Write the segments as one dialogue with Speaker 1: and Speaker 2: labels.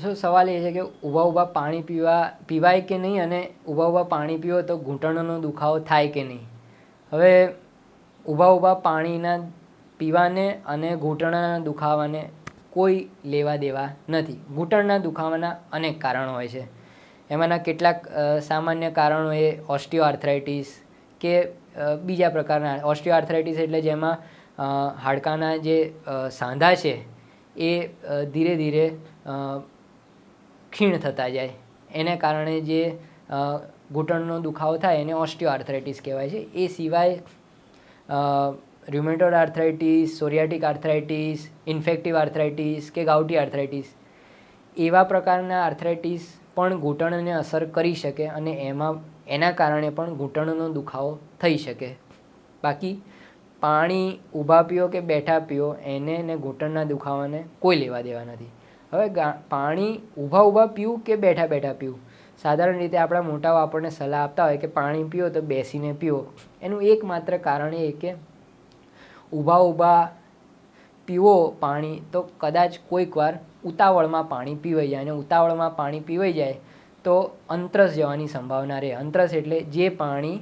Speaker 1: શું સવાલ એ છે કે ઊભા ઊભા પાણી પીવા, પીવાય કે નહીં અને ઊભા ઊભા પાણી પીવો તો ઘૂંટણનો દુખાવો થાય કે નહીં? હવે ઊભા ઊભા પાણીના પીવાને અને ઘૂંટણના દુખાવાને કોઈ લેવા દેવા નથી. ઘૂંટણના દુખાવાના અનેક કારણો હોય છે. એમાંના કેટલાક સામાન્ય કારણો એ ઓસ્ટિયોઆર્થરાઇટિસ કે બીજા પ્રકારના. ઓસ્ટિયોઆર્થરાઇટિસ એટલે જેમાં હાડકાના જે સાંધા છે એ ધીરે ધીરે ક્ષીણ થતા જાય. એને કારણે જે ઘૂંટણનો દુખાવો થાય એને ઓસ્ટિયોઆર્થરાઇટિસ કહેવાય છે. એ સિવાય rheumatoid arthritis psoriatic arthritis infective arthritis કે ગાઉટી આર્થરાઇટિસ એવા પ્રકારના આર્થરાઇટિસ પણ ઘૂંટણને અસર કરી શકે અને એમાં, એના કારણે પણ ઘૂંટણનો દુખાવો થઈ શકે. બાકી, પાણી ઊભા પીઓ કે બેઠા પીઓ, એને ને ઘૂંટણના દુખાવાને કોઈ લેવા દેવા નથી. હવે પાણી ઊભા ઊભા પીવું કે બેઠા બેઠા પીવું? સાધારણ રીતે આપણા મોટાઓ આપણને સલાહ આપતા હોય કે પાણી પીઓ તો બેસીને પીઓ. એનું એકમાત્ર કારણ એ કે ઊભા ઊભા પીવો પાણી તો કદાચ કોઈક વાર ઉતાવળમાં પાણી પીવાઈ જાય અને ઉતાવળમાં પાણી પીવાઈ જાય તો અંતરસ જવાની સંભાવના રહે. અંતરસ એટલે જે પાણી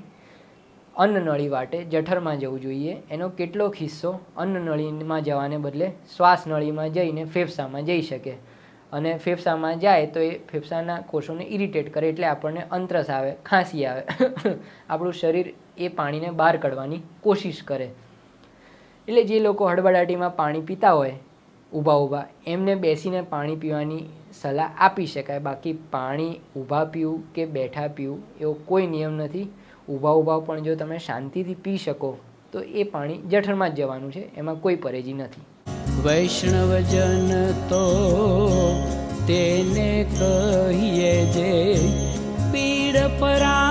Speaker 1: અન્નનળી વાટે જઠરમાં જવું જોઈએ. એનો કેટલોક હિસ્સો અન્નનળીમાં જવાને બદલે શ્વાસનળીમાં જઈને ફેફસામાં જઈ શકે. અને ફેફસામાં જાય તો એ ફેફસાના કોષોને ઇરિટેટ કરે એટલે આપણને અંતરસ આવે, ખાંસી આવે. આપણું શરીર એ પાણીને બહાર કાઢવાની કોશિશ કરે. એટલે જે લોકો હડબડાટીમાં પાણી પીતા હોય, ઊભા ઊભા, એમને બેસીને પાણી પીવાની સલાહ આપી શકાય. બાકી પાણી ઊભા પીવું કે બેઠા પીવું એવો કોઈ નિયમ નથી. ઊભા ઊભા પણ જો તમે શાંતિથી પી શકો, તો એ પાણી જઠરમાં જ જવાનું છે, એમાં કોઈ પરેજી નથી.
Speaker 2: વૈષ્ણવજન તો તેને કહીએ જે પીડ પરાઈ